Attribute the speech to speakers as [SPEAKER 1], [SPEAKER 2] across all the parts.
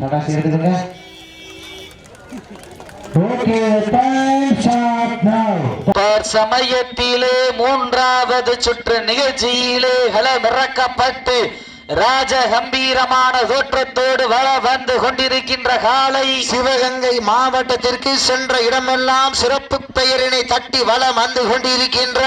[SPEAKER 1] Tata okay time shot now
[SPEAKER 2] சமயத்திலே மூன்றாவது சுற்று நிகழ்ச்சியிலே களமிறக்கப்பட்டு ராஜ கம்பீரமான தோற்றத்தோடு வள வந்து கொண்டிருக்கின்ற காலை.
[SPEAKER 3] சிவகங்கை மாவட்டத்திற்கு சென்ற இடமெல்லாம் சிறப்பு பெயரினை தட்டி வலம் வந்து கொண்டிருக்கின்ற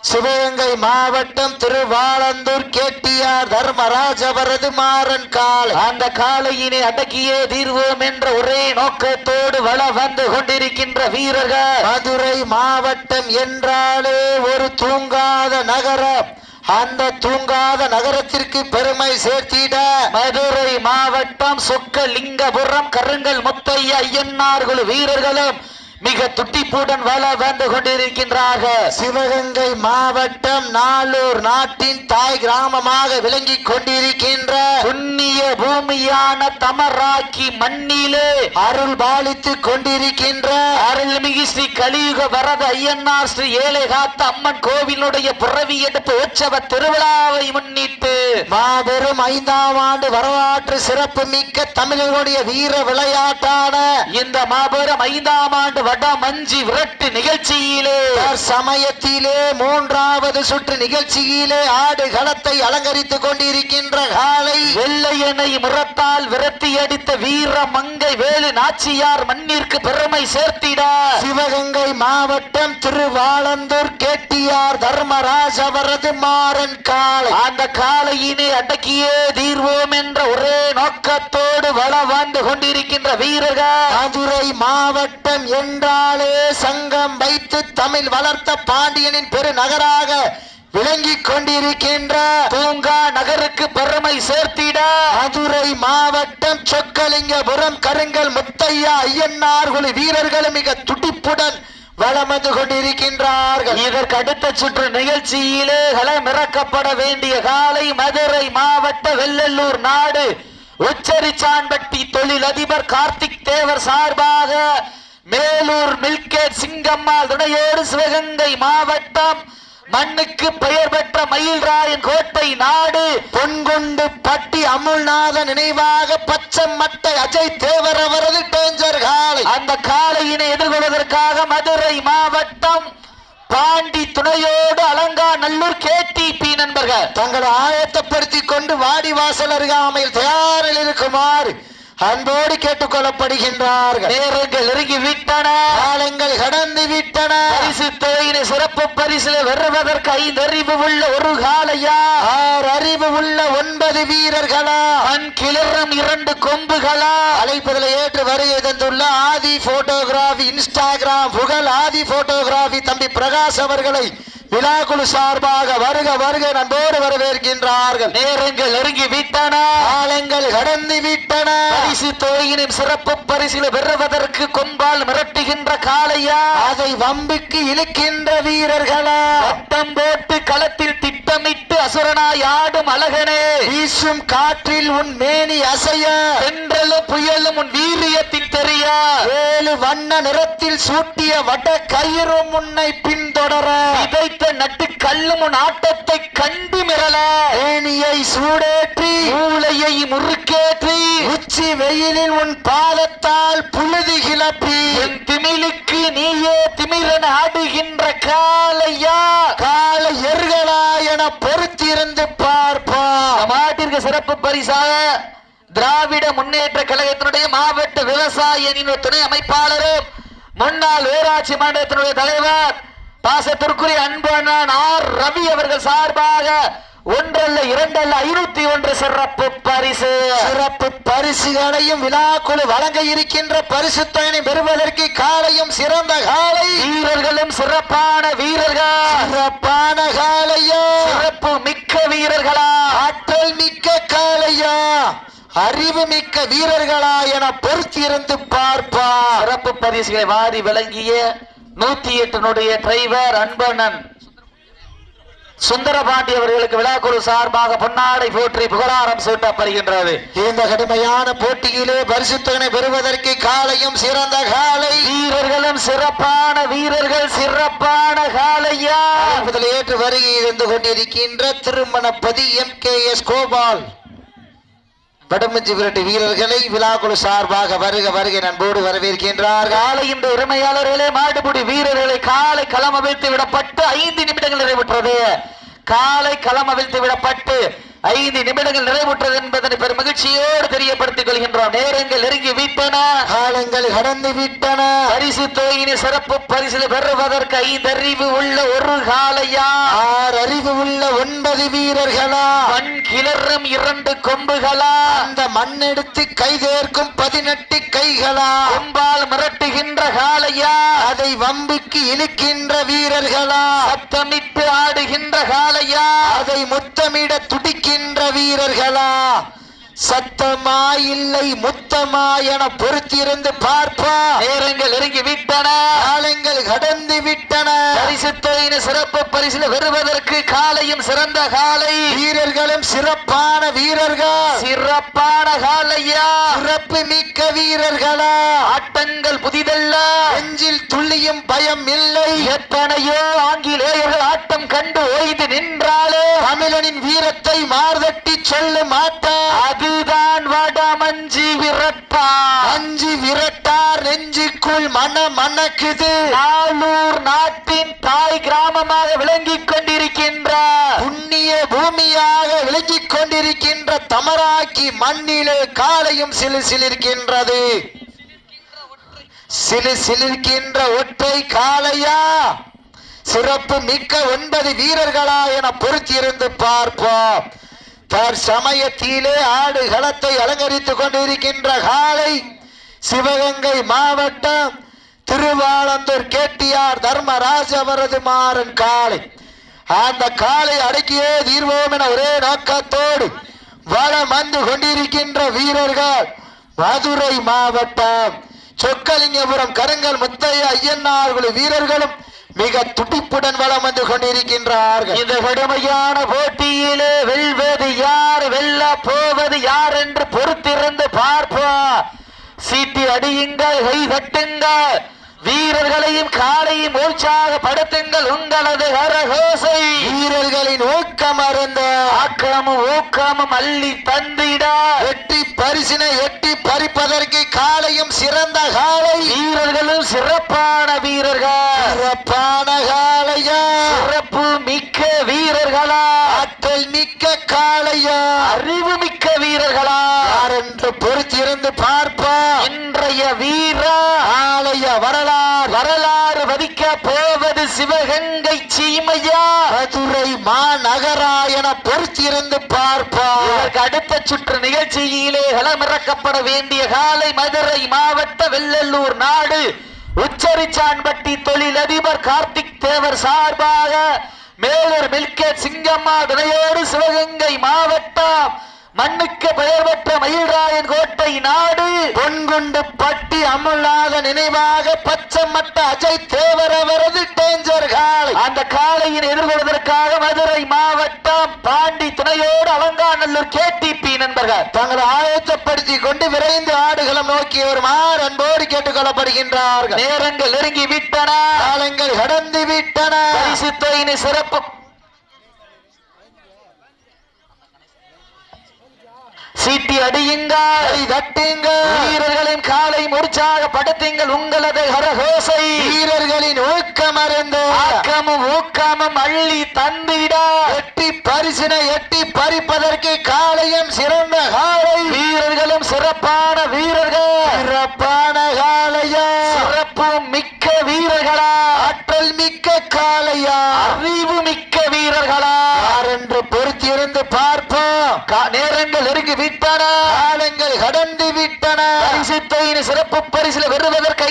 [SPEAKER 3] சிவகங்கை மாவட்டம் திருவாளந்தூர் கேட்டியார் தர்மராஜ அவரது மாறன் கால்.
[SPEAKER 2] அந்த காளையினை அடக்கியே தீர்வோம் என்ற ஒரே நோக்கத்தோடு வள வந்து கொண்டிருக்கின்ற வீரர்கள்.
[SPEAKER 3] மதுரை மாவட்டம் என்றாலே ஒரு தூங்காத நகரம். அந்த தூங்காத நகரத்திற்கு பெருமை சேர்த்திட
[SPEAKER 2] மதுரை மாவட்டம் சொக்கலிங்கபுரம் கருங்கல் முத்தைய ஐயன்னார்கள் வீரர்களும் மிக துட்டிப்புடன் வள வந்து கொண்டிருக்கின்றார்கள்.
[SPEAKER 3] சிவகங்கை மாவட்டம் நாளூர் நாட்டின் தாய் கிராமமாக விளங்கிக் கொண்டிருக்கின்ற
[SPEAKER 2] புண்ணிய பூமியான தமராக்கி மண்ணிலே
[SPEAKER 3] அருள் பாலித்துக் கொண்டிருக்கின்ற
[SPEAKER 2] அருள்மிகு ஸ்ரீ கலியுக வரத ஐயன்னார் ஸ்ரீ ஏழை காத்த அம்மன் கோவிலுடைய புறவி எடுப்பு உற்சவ திருவிழாவை முன்னிட்டு
[SPEAKER 3] மாபெரும் ஐந்தாம் ஆண்டு வரலாற்று சிறப்பு மிக்க தமிழர்களுடைய வீர விளையாட்டான
[SPEAKER 2] இந்த மாபெரும் ஐந்தாம் ஆண்டு வட மஞ்சி விரட்டு நிகழ்ச்சியிலே.
[SPEAKER 3] சமயத்திலே மூன்றாவது சுற்று நிகழ்ச்சியிலே ஆடு களத்தை அலங்கரித்துக் கொண்டிருக்கின்ற காலை.
[SPEAKER 2] வெள்ளையனை முரத்தால் விரட்டி அடித்த வீர மங்கை வேலு நாச்சியார் மண்ணிற்கு பெருமை சேர்த்திட.
[SPEAKER 3] சிவகங்கை மாவட்டம் திருவாளந்தூர் கேட்டியார் தர்மராஜ் அவரது மாறன் காலை
[SPEAKER 2] அந்த காளையினை அடக்கியே தீர்வோம் என்ற ஒரே நோக்கத்தோடு வள வந்து கொண்டிருக்கின்ற வீரர்கள்.
[SPEAKER 3] மதுரை மாவட்டம் என்றாலே சங்கம் வைத்து தமிழ் வளர்த்த பாண்டியனின் பெருநகராக விளங்கிக் கொண்டிருக்கின்ற
[SPEAKER 2] பூங்கா நகருக்கு பெருமை சேர்த்திட
[SPEAKER 3] மதுரை மாவட்டம் சொக்கலிங்கபுரம் கருங்கல் முத்தையா ஐயன்னார் குழு வீரர்களும் மிக துடிப்புடன் வளம் வந்து கொண்டிருக்கின்றார்கள்.
[SPEAKER 2] இதற்கு அடுத்த சுற்று நிகழ்ச்சியிலே களமிறக்கப்பட வேண்டிய காலை மதுரை மாவட்ட வெள்ளல்லூர் நாடு. உச்சரிச்சான்பட்டி தொழிலதிபர் கார்த்திக் தேவர் சார்பாக மேலூர் மில்கேட் சிங்கம்மாள் துணையோடு சிவகங்கை மாவட்டம். மண்ணுக்கு பெயர் பெற்ற மயில்ராயன் கோட்டை நாடு.
[SPEAKER 3] பொன்குண்டு பட்டி அமுல்நாத நினைவாக பச்சை மட்டை அஜய் தேவர் அவரது டேஞ்சர் காலை.
[SPEAKER 2] அந்த காலையினை எதிர்கொள்வதற்காக மதுரை மாவட்டம். பாண்டி துணையோடு அலங்கா நல்லூர் கேடிபி நண்பர்கள்.
[SPEAKER 3] தங்களை ஆயத்தப்படுத்திக் கொண்டு வாடி வாசல் அருகாமையில் தயாரில் இருக்குமாறு அன்போடு கேட்டுக்கொள்ளப்படுகின்றார்கள்.
[SPEAKER 2] நேரங்கள் நெருங்கி விட்டன
[SPEAKER 3] காலங்கள் கடந்து விட்டன
[SPEAKER 2] பரிசு தொகையினை சிறப்பு பரிசில் வெறுவதற்கு ஐந்து அறிவு உள்ள ஒரு காளையா?
[SPEAKER 3] ஆறு அறிவு உள்ள ஒன்பது வீரர்களா?
[SPEAKER 2] மண் கிளறும் இரண்டு கொம்புகளா?
[SPEAKER 3] அழைப்பதில் ஏற்று வருகை தந்துள்ள ஆதி போட்டோகிராஃபி இன்ஸ்டாகிராம் புகழ் ஆதி போட்டோகிராஃபி தம்பி பிரகாஷ் அவர்களை விழாக்குழு சார்பாக வருக வருக நண்போடு வரவேற்கின்றார்கள்.
[SPEAKER 2] நேரங்கள் நெருங்கி விட்டன.
[SPEAKER 3] காலங்கள் கடந்து விட்டன.
[SPEAKER 2] பரிசு தொகையினும் சிறப்பு பரிசில் வெறுவதற்கு கொம்பால் மிரட்டுகின்ற காளையா?
[SPEAKER 3] அதை வம்புக்கு இழுக்கின்ற வீரர்களா?
[SPEAKER 2] வட்டம் போட்டு களத்தில் திட்டமிட்டு அசுரனாய் ஆடும் அழகனே.
[SPEAKER 3] வீசும் காற்றில் உன் மேனி அசைய?
[SPEAKER 2] தென்றலும் புயலும் உன் வீரியத்தில் தெரிய?
[SPEAKER 3] ஏழு வண்ண நிறத்தில் சூட்டிய வட கயிறும் உன்னை பின்தொடர
[SPEAKER 2] விதைத்த நட்டு கல்லும் உன் ஆட்டத்தை கண்டு மிரள
[SPEAKER 3] ஏனியை சூடேற்றி
[SPEAKER 2] மூளையை முறுக்கேற்றி
[SPEAKER 3] உச்சி வெயிலில் உன் பாதத்தால் புழுதி கிளப்பி
[SPEAKER 2] என் திமிலுக்கு நீயே திமிரன் ஆடுகின்ற காலையா
[SPEAKER 3] கால எர்களா என பொறுத்திருந்து பார்ப்பா
[SPEAKER 2] மாட்டிற்கு சிறப்பு பரிசாக திராவிட முன்னேற்ற கழகத்தினுடைய மாவட்ட விவசாய துணை அமைப்பாளரும் முன்னாள் ஊராட்சி மன்றத்தினுடைய தலைவர் பாசத்திற்குரிய அன்பு அண்ணன் ஆர் ரவி அவர்கள் சார்பாக ஒன்றல்ல இரண்டல்ல ஐநூத்தி ஒன்று சிறப்பு பரிசு.
[SPEAKER 3] சிறப்பு பரிசுகளையும் விழாக்குழு வழங்க இருக்கின்ற பரிசு தொகையை பெறுவதற்கு காலையும் சிறந்த காலை.
[SPEAKER 2] வீரர்களும் சிறப்பான வீரர்கள்.
[SPEAKER 3] சிறப்பான காலையா.
[SPEAKER 2] சிறப்பு மிக்க வீரர்களா.
[SPEAKER 3] ஆற்றல் மிக்க காளையா அறிவு மிக்க வீரர்களா என பொறுத்திருந்து பார்ப்பா
[SPEAKER 2] சிறப்பு பரிசுகளை வாரி வழங்கிய நூத்தி எட்டினுடைய டிரைவர் அன்பண்ணன். சுந்தரபாண்டி அவர்களுக்கு விழாக்குழு சார்பாக பொன்னாடை போற்றி புகழாரம் சூட்டப்படுகின்றது.
[SPEAKER 3] இந்த கடுமையான போட்டியிலே பரிசுத்தனை பெறுவதற்கு காலையும் சிறந்த காலை.
[SPEAKER 2] வீரர்களும் சிறப்பான வீரர்கள் சிறப்பான காலையா?
[SPEAKER 3] ஏற்று வருகை இருந்து கொண்டிருக்கின்ற திருமணப்பதி எம் கே எஸ் கோபால். வடமஞ்சி விரட்டு வீரர்களை விழாக்குழு சார்பாக வருக வருகை நண்போடு வரவேற்கின்றார்
[SPEAKER 2] காலை இந்த உரிமையாளர்களே மாட்டுப்பிடி வீரர்களை காலை களம் அவிழ்த்து விடப்பட்டு ஐந்து நிமிடங்கள் நிறைவுற்றது. காலை களம் அவிழ்த்து விடப்பட்டு ஐந்து நிமிடங்கள் நிறைவுற்றது என்பதனை பெரும் மகிழ்ச்சியோடு தெரியப்படுத்திக் கொள்கின்றோம். நேரங்கள் நெருங்கி விட்டன.
[SPEAKER 3] காலங்கள் கடந்து விட்டன.
[SPEAKER 2] பரிசு தொகையினை சிறப்பு பரிசில் பெறுவதற்கு ஐந்து அறிவு உள்ள ஒரு காலையா
[SPEAKER 3] ஆறு அறிவு உள்ள ஒன்பது வீரர்களா?
[SPEAKER 2] மண் கிளறும் இரண்டு கொம்புகளா?
[SPEAKER 3] அந்த மண்ணெடுத்து கைதேர்க்கும் பதினெட்டு கைகளா?
[SPEAKER 2] கொம்பால் மிரட்டுகின்ற காலையா
[SPEAKER 3] அதை வம்புக்கு இழுக்கின்ற வீரர்களா?
[SPEAKER 2] சத்தமிட்டு ஆடுகின்ற காலையா
[SPEAKER 3] அதை முத்தமிட துடிக்கின்ற வீரர்களா? சத்தமா இல்லை முத்தமா என பொறுத்திருந்து பார்ப்பா.
[SPEAKER 2] நேரங்கள் நெருங்கி விட்டன
[SPEAKER 3] காலங்கள் கடந்து விட்டன
[SPEAKER 2] பரிசு தொகையினை சிறப்பு பரிசில் பெறுவதற்கு காலையும் சிறந்த காலை.
[SPEAKER 3] வீரர்களும் சிறப்பான வீரர்கள்.
[SPEAKER 2] சிறப்பான காலையா?
[SPEAKER 3] சிறப்பு மிக்க வீரர்களா?
[SPEAKER 2] ஆட்டங்கள் புதிதல்ல.
[SPEAKER 3] நெஞ்சில் துள்ளியும் பயம் இல்லை.
[SPEAKER 2] எத்தனையோ ஆங்கிலேயர்கள் ஆட்டம் கண்டு ஓய்ந்து நின்றாலே
[SPEAKER 3] தமிழனின் வீரத்தை மார்தட்டி சொல்ல மாட்டார்
[SPEAKER 2] அதுதான் வடமஞ்சி விரட்டா.
[SPEAKER 3] அஞ்சு விரட்டார் நெஞ்சுக்குள் மன மணக்குது.
[SPEAKER 2] நாளூர் நாட்டின் தாய் கிராமமாக விளங்கிக் கொண்டிருக்கின்ற
[SPEAKER 3] புண்ணிய பூமியாக விளங்கிக் கொண்டிருக்கின்ற தமராக்கி மண்ணிலே காலையும் சிலு சிலிர்க்கின்றது. சிலு சிலிர்க்கின்ற ஒற்றை காளையா? சிறப்பு மிக்க ஒன்பது வீரர்களா என பொறுத்திருந்து பார்ப்போம். தற்சமயத்திலே ஆடு களத்தை அலங்கரித்துக் கொண்டிருக்கின்ற காளை சிவகங்கை மாவட்டம் திருவாளந்தூர் கேட்டியார் தர்மராஜ அவரது மாறன் காளை. அந்த காலை அடக்கியே தீர்வோம் என ஒரே நோக்கத்தோடு வளம் வந்து கொண்டிருக்கின்ற வீரர்கள் மதுரை மாவட்டம். சொக்கலிங்கபுரம் கருங்கல் முத்தைய ஐயனார் வீரர்களும் மிக துடிப்புடன் வளம் வந்து கொண்டிருக்கின்றார்கள்.
[SPEAKER 2] இந்த கடுமையான போட்டியிலே வெல்வது யார் வெல்ல போவது யார் என்று பொறுத்திருந்து பார்ப்போம். சீட்டி அடியுங்கள் கை தட்டுங்கள். வீரர்களையும் காலையும் உற்சாகப்படுத்துங்கள் உங்களது கரகோசை.
[SPEAKER 3] வீரர்களின் ஊக்கம் அருந்த.
[SPEAKER 2] ஆக்கமும் ஊக்கமும் அள்ளி தந்திட
[SPEAKER 3] எட்டி பரிசினை எட்டி பறிப்பதற்கு காலையும் சிறந்த காலை
[SPEAKER 2] வீரர்களும் சிறப்பான வீரர்கள்.
[SPEAKER 3] சிறப்பான காளையா.
[SPEAKER 2] சிறப்பு மிக்க வீரர்களா.
[SPEAKER 3] ஆற்றல் மிக்க காளையா.
[SPEAKER 2] அறிவு மிக்க வீரர்களா.
[SPEAKER 3] யார் என்று பொறுத்திருந்து பார்ப்பா
[SPEAKER 2] இன்றைய வீரா
[SPEAKER 3] ஆலய வரலாறு
[SPEAKER 2] வரலாறு போவது சிவகங்கை சீமையா?
[SPEAKER 3] மதுரை மாநகரா பொறுத்திருந்து பார்ப்பார்.
[SPEAKER 2] இதற்கு அடுத்த சுற்று நிகழ்ச்சியிலே களமிறக்கப்பட வேண்டிய காலை மதுரை மாவட்ட வெள்ளல்லூர் நாடு. உச்சரிச்சான்பட்டி தொழிலதிபர் கார்த்திக் தேவர் சார்பாக மேலூர் மில்கேட் சிங்கம்மா துணையோடு சிவகங்கை மாவட்டம். மண்ணுக்கு பெயர் பெற்ற மயில்ராய
[SPEAKER 3] கொண்டு பட்டி அமுலாத நினைவாக பச்சைமட்ட அஜய் தேவர் அவரது டேஞ்சர் காலை.
[SPEAKER 2] அந்த காளையின் எதிர்கொள்வதற்காக மதுரை மாவட்டம் பாண்டி துணையோடு அலங்காநல்லூர் கேடிபி நண்பர்கள்.
[SPEAKER 3] தங்களை ஆயத்தப்படுத்திக் கொண்டு விரைந்து ஆடுகளம் நோக்கி வருமாறு அன்போடு கேட்டுக் கொள்ளப்படுகின்றார்கள்
[SPEAKER 2] நேரங்கள் நெருங்கி விட்டன.
[SPEAKER 3] காலங்கள் கடந்து விட்டன.
[SPEAKER 2] பரிசுத்தையின் சிறப்பு. சீட்டி அடியுங்கள்.
[SPEAKER 3] கை தட்டுங்க
[SPEAKER 2] வீரர்களின் உற்சாகப்படுத்துங்கள் உங்களது ஹரஹோசை
[SPEAKER 3] வீரர்களின் ஊக்கம் அருந்து
[SPEAKER 2] ஆக்கமும் ஊக்கமும் அள்ளி தந்திட
[SPEAKER 3] எட்டி பரிசினை எட்டி பறிப்பதற்கு காலையும் சிறந்த காலை
[SPEAKER 2] வீரர்களும் சிறப்பான வீரர்கள்.
[SPEAKER 3] சிறப்பான காளையா.
[SPEAKER 2] சிறப்பு மிக்க வீரர்களா.
[SPEAKER 3] ஆற்றல் மிக்க காளையா.
[SPEAKER 2] அறிவு மிக்க வீரர்களா.
[SPEAKER 3] என்று பொறுத்திருந்து பார்ப்போம்.
[SPEAKER 2] நேரங்கள் நெருங்கி விட்டன
[SPEAKER 3] காலங்கள் கடந்து விட்டன.
[SPEAKER 2] சிறப்பு பரிசில்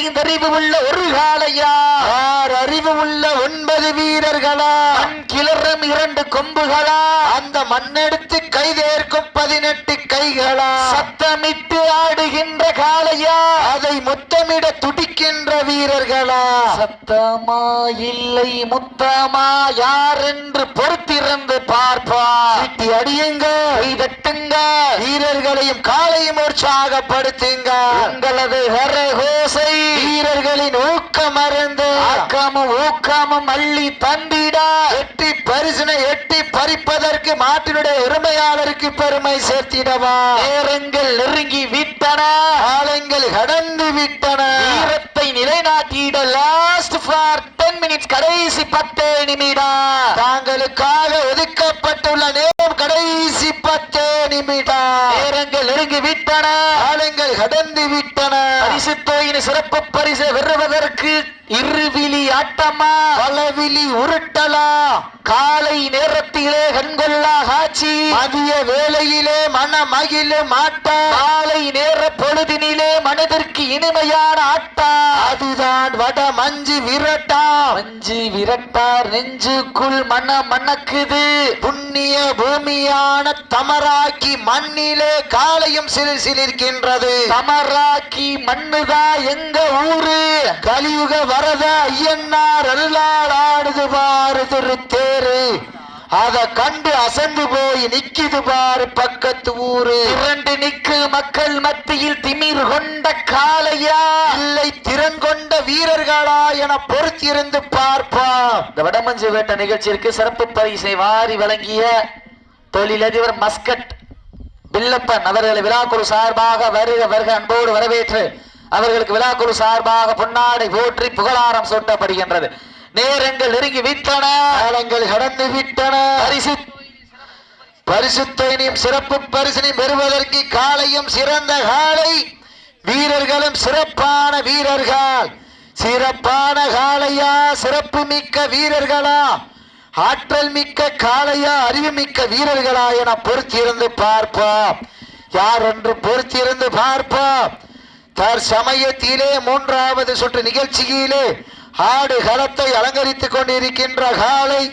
[SPEAKER 2] பெறுவதற்கு உள்ள ஒரு காலையா?
[SPEAKER 3] அறிவு உள்ள ஒன்பது வீரர்களா?
[SPEAKER 2] கிளறும் இரண்டு கொம்புகளா?
[SPEAKER 3] அந்த மண்ணெடுத்து கைதேர்க்கும் பதினெட்டு கைகளா?
[SPEAKER 2] சத்தமிட்டு ஆடுகின்ற காளையா?
[SPEAKER 3] அதை முத்தமிட துடிக்கின்ற வீரர்களா?
[SPEAKER 2] சத்தமா இல்லை முத்தமா? யார் என்று பொறுத்திருந்து பார்ப்பா?
[SPEAKER 3] சீட்டி அடியுங்க
[SPEAKER 2] கைதட்டுங்க
[SPEAKER 3] வீரர்களையும் காளையும் உற்சாகப்படுத்துங்க
[SPEAKER 2] உங்களது ஹரஹோசை
[SPEAKER 3] வீரர்களின் ஊக்கம் அருந்து
[SPEAKER 2] ஆக்கமும் ஊக்கமும் அள்ளி தந்திட
[SPEAKER 3] எட்டி பரிசனை எட்டி பறிப்பதற்கு மாட்டினுடைய உரிமையாளருக்கு பெருமை சேர்த்திடவா.
[SPEAKER 2] நேரங்கள் நெருங்கி விட்டன.
[SPEAKER 3] காலங்கள் கடந்து விட்டன.
[SPEAKER 2] வீரத்தை நிலைநாட்டிட லாஸ்ட் ஃபார் டென் மினிட்ஸ் கடைசி பத்தே நிமிடம்
[SPEAKER 3] தாங்களுக்காக ஒதுக்கப்பட்டுள்ள நேரம் கடைசி பத்து நிமிடம்
[SPEAKER 2] நேரங்கள் நெருங்கி விட்டன.
[SPEAKER 3] காலங்கள் கடந்து விட்டன.
[SPEAKER 2] பரிசு தொகையின் சிறப்பு பரிசு பெறுவதற்கு இருவிழி ஆட்டமா?
[SPEAKER 3] பலவிழி உருட்டலா?
[SPEAKER 2] காலை நேரத்திலே கண்கொள்ளா காட்சி.
[SPEAKER 3] மதிய வேளையிலே மன மகிழ மாட்டா.
[SPEAKER 2] காலை நேர பொழுதினிலே மனதிற்கு இனிமையான ஆட்டா.
[SPEAKER 3] அதுதான் வட மஞ்சு விரட்டா.
[SPEAKER 2] மஞ்சு விரட்டார் நெஞ்சுக்குள் மன மணக்குது.
[SPEAKER 3] புண்ணிய பூமியான தமராக்கி மண்ணிலே காலையும் சிலிர் சிலிர்க்கின்றது.
[SPEAKER 2] தமராக்கி மண்ணுதா எங்க ஊரு?
[SPEAKER 3] கலியுக வரத ஐயன்னார் அருளால் ஆடுது பாரு திருத்தேரு. அத கண்டு அசந்து போய் நிக்குது பாரு பக்கத்து ஊரு.
[SPEAKER 2] இரண்டு நிக்கு மக்கள் மத்தியில் திமிர் கொண்ட காலையா
[SPEAKER 3] இல்லை திறன் கொண்ட வீரர்களா என பொறுத்திருந்து பார்ப்பா
[SPEAKER 2] இந்த வடமஞ்சு வேட்ட நிகழ்ச்சிக்கு சிறப்பு பரிசை வாரி வழங்கிய தொழிலதிபர் மஸ்கட் பில்லப்பன் அவர்களை விழாக்குழு சார்பாக வருக வருக அன்போடு வரவேற்று அவர்களுக்கு விழாக்குழு சார்பாக பொன்னாடை போற்றி புகழாரம் சூட்டப்படுகின்றது. நேரங்கள் நெருங்கி விட்டன.
[SPEAKER 3] காலங்கள் கடந்து விட்டன.
[SPEAKER 2] பரிசு
[SPEAKER 3] பரிசுத்தையும் சிறப்பு பரிசினை பெறுவதற்கு காலையும் சிறந்த காலை. வீரர்களும் சிறப்பான வீரர்கள். சிறப்பான காளையா சிறப்பு மிக்க வீரர்களா? ஆற்றல் மிக்க காளையா அறிவு மிக்க வீரர்களா? என பொறுத்திருந்து பார்ப்போம். யார் என்று பொறுத்திருந்து பார்ப்போம். தற்சமயத்திலே மூன்றாவது சுற்று நிகழ்ச்சியிலே ஆடு களத்தை அலங்கரித்துக் கொண்டிருக்கின்ற காலை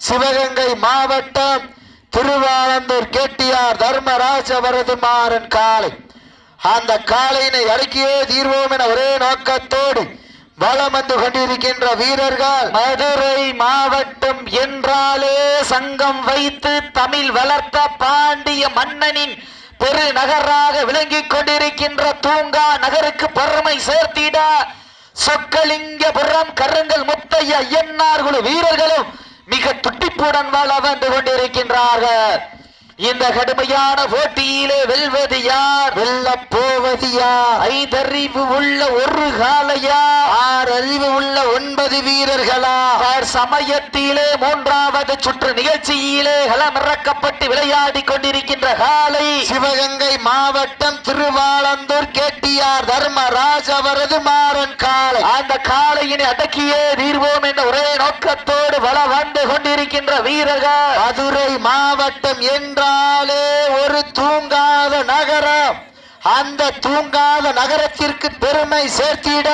[SPEAKER 3] சிவகங்கை மாவட்டம் திருவாளந்தூர் கேட்டியார் தர்மராஜ வரதுமாறன் காளை அந்த காலையினை அடக்கியே தீர்வோம் என ஒரே நோக்கத்தோடு வலம் வந்து கொண்டிருக்கின்ற வீரர்கள்
[SPEAKER 2] மதுரை மாவட்டம் என்றாலே சங்கம் வைத்து தமிழ் வளர்த்த பாண்டிய மன்னனின் பெருநகராக விளங்கிக் கொண்டிருக்கின்ற தூங்கா நகருக்கு பெருமை சேர்த்திட சொக்கலிங்கபுரம் கருங்கல் முத்தைய ஐயன்னார் குழு வீரர்களும் மிக துட்டிப்புடன் வாழ வந்து கொண்டிருக்கின்றார்கள். இந்த கடுமையான போட்டியிலே வெல்வது யார்?
[SPEAKER 3] வெல்ல போவது யார்
[SPEAKER 2] ஐதறிவு உள்ள ஒரு காலையா?
[SPEAKER 3] ஆறு அறிவு உள்ள ஒன்பது வீரர்களா?
[SPEAKER 2] சமயத்திலே மூன்றாவது சுற்று நிகழ்ச்சியிலே களமிறக்கப்பட்டு விளையாடி கொண்டிருக்கின்ற காலை
[SPEAKER 3] சிவகங்கை மாவட்டம் திருவாளந்தூர் கேட்டியார் தர்மராஜ் அவரது மாறன் காளை
[SPEAKER 2] அந்த காளையினை அடக்கியே தீர்வோம் என்ற ஒரே நோக்கத்தோடு வள வந்து கொண்டிருக்கின்ற வீரர்கள்.
[SPEAKER 3] மதுரை மாவட்டம் என்றாலே ஒரு தூங்காத நகரம். அந்த தூங்காத நகரத்திற்கு பெருமை சேர்த்திட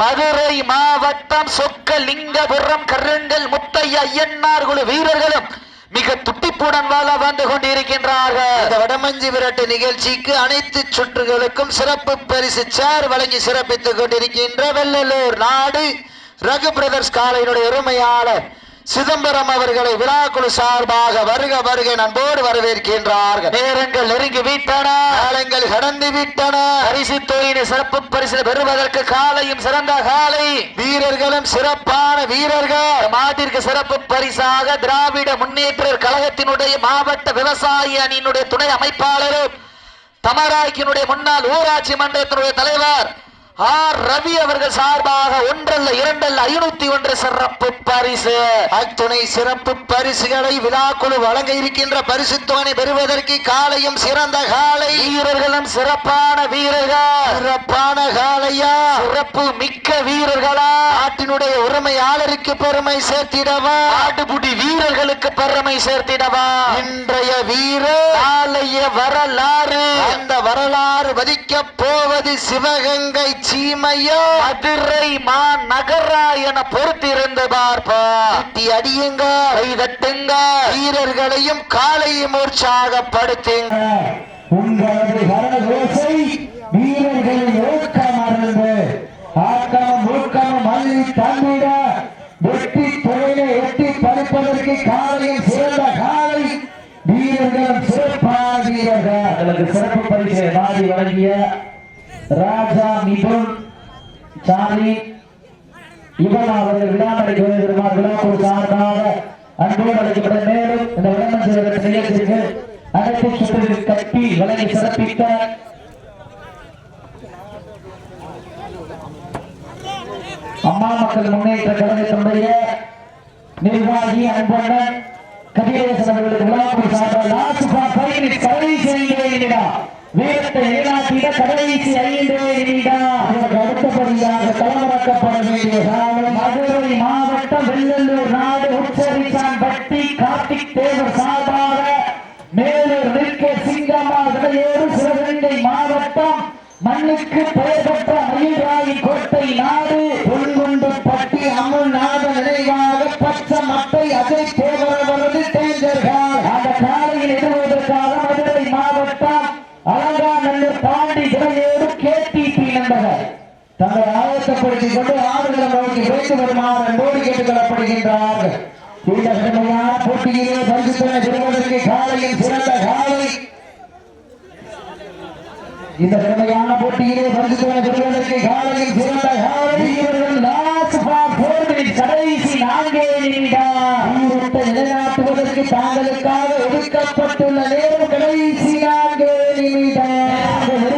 [SPEAKER 2] மதுரை மாவட்டம் சொக்கலிங்கபுரம் கருங்கல் முத்தைய ஐயன்னார் குழு வீரர்களும் மிக துட்டிப்புடன் வாழ வந்து கொண்டிருக்கின்றார்கள்.
[SPEAKER 3] இந்த வடமஞ்சி விரட்டு நிகழ்ச்சிக்கு அனைத்து சுற்றுகளுக்கும் சிறப்பு பரிசு சேர் வழங்கி சிறப்பித்துக் கொண்டிருக்கின்ற வெள்ளலூர் நாடு ரகு பிரதர்ஸ் காலையினுடைய உரிமையாளர் சிதம்பரம் அவர்களை விழாக்குழு சார்பாக வருக வருக நண்போடு வரவேற்கின்றார்கள்.
[SPEAKER 2] நேரங்கள் நெருங்கி விட்டன
[SPEAKER 3] காலங்கள் கடந்து விட்டன.
[SPEAKER 2] பரிசு தொழிலை சிறப்பு பரிசு பெறுவதற்கு காலையும் சிறந்த காலை.
[SPEAKER 3] வீரர்களும் சிறப்பான வீரர்கள்.
[SPEAKER 2] மாட்டிற்கு சிறப்பு பரிசாக திராவிட முன்னேற்ற கழகத்தினுடைய மாவட்ட விவசாய அணியினுடைய துணை அமைப்பாளரும் தமராக்கினுடைய முன்னாள் ஊராட்சி மன்றத்தினுடைய தலைவர் ஆர் ரவி அவர்கள் சார்பாக ஒன்றல்ல இரண்டல்ல ஐநூத்தி ஒன்று சிறப்பு பரிசு.
[SPEAKER 3] அத்துணை சிறப்பு பரிசுகளை விழாக்குழு வழங்க இருக்கின்ற பரிசு தொகை பெறுவதற்கு காலையும் சிறந்த காலை.
[SPEAKER 2] வீரர்களும் சிறப்பான வீரர்கள்.
[SPEAKER 3] சிறப்பான காலையா?
[SPEAKER 2] சிறப்பு மிக்க வீரர்களா?
[SPEAKER 3] நாட்டினுடைய உரிமையாளருக்கு பெருமை சேர்த்திடவா?
[SPEAKER 2] ஆட்டுப்புடி வீரர்களுக்கு பெருமை சேர்த்திடவா?
[SPEAKER 3] இன்றைய வீரர்
[SPEAKER 2] நாளைய வரலாறு.
[SPEAKER 3] அந்த வரலாறு வதிக்க போவது சிவகங்கை சீமையா?
[SPEAKER 2] மதுரை மா நகரா என பொறுத்திருந்து பார்ப்பா
[SPEAKER 3] அடியுங்க.
[SPEAKER 2] கைதட்டுங்க
[SPEAKER 3] வீரர்களையும் காலையும் உற்சாகப்படுத்துங்க
[SPEAKER 1] உங்களது கரகோசை வீரர்களின் ஊக்கம் அருந்து ஆக்கம் ஊக்கம்
[SPEAKER 2] காலை தந்திட வெட்டி தொழிலை எட்டி பறிப்பதற்கு காலையில் சிறந்த காலை வீரர்களும் சிறப்பான வீரர்கள். அதற்கு சிறப்பு பரிசை வாரி வழங்கிய ராஜா மிதுன் சாமி. இவன் அவர்கள் விடாமடைக்கு வருகிறார் விழாக்குழு சார்பாக அன்போடு அழைக்கப்பட்ட மேலும் இந்த விளம்பரம் செய்வதற்கு நிகழ்ச்சிக்கு அனைத்து சுற்றுகளில் கட்டி வழங்கி சிறப்பித்த அம்மா மக்கள் முன்னேற்ற கழகத்தினுடைய நிர்வாகி அன்பண்ணன் கதிரேசன் அவர்களுக்கு விழாக்குழு சார்பாக லாஸ்ட் ஃபார் ஃபைவ் மினிட்ஸ் கடைசி வீரத்தை நிலைநாட்டிட கடைசி ஐந்து நிமிடம் அதற்கு அடுத்தபடியாக களமிறக்கப்பட வேண்டிய மதுரை மாவட்டம் வெள்ளலூர் நாடு உச்சரிசான் பட்டி கார்த்திக் தேவர் சார்பாக மேலூர் நிற்க சிங்கம்மா விடையோடு சிவகங்கை மாவட்டம். மண்ணுக்கு பெயர் பெற்ற மயில்ராயி கோட்டை நாடு. பொன்குண்டு பட்டி அமுல் நாத நினைவாக பச்சை மட்டை அஜய் தேவரவரது தேஞ்சர்கள் அந்த காலையில் இடுவதற்காக மதுரை மாவட்டம் அலங்காநல்லூர் தாண்டி விடையோடு கேடிபி நண்பர்கள் தங்களை ஆயத்தப்படுத்திக் கொண்டு ஆடுகளை நோக்கி விரைந்து வருமாறு அன்போடு கேட்டுக் கொள்ளப்படுகின்றார்கள். இந்த கடுமையான போட்டியிலே பரிசுத்தனை பெறுவதற்கு காலையில் சிறந்த காலை. இந்த கடுமையான போட்டியிலே பரிசுத்தனை பெறுவதற்கு காலையில் சிறந்த காலை. இவர்கள் லாஸ்ட் ஃபார் ஃபோர் மினிட்ஸ் கடைசி நான்கே நிமிடம் நிலைநாட்டுவதற்கு தாங்களுக்காக ஒதுக்கப்பட்டுள்ள நேரம் கடைசி நான்கே நிமிடம்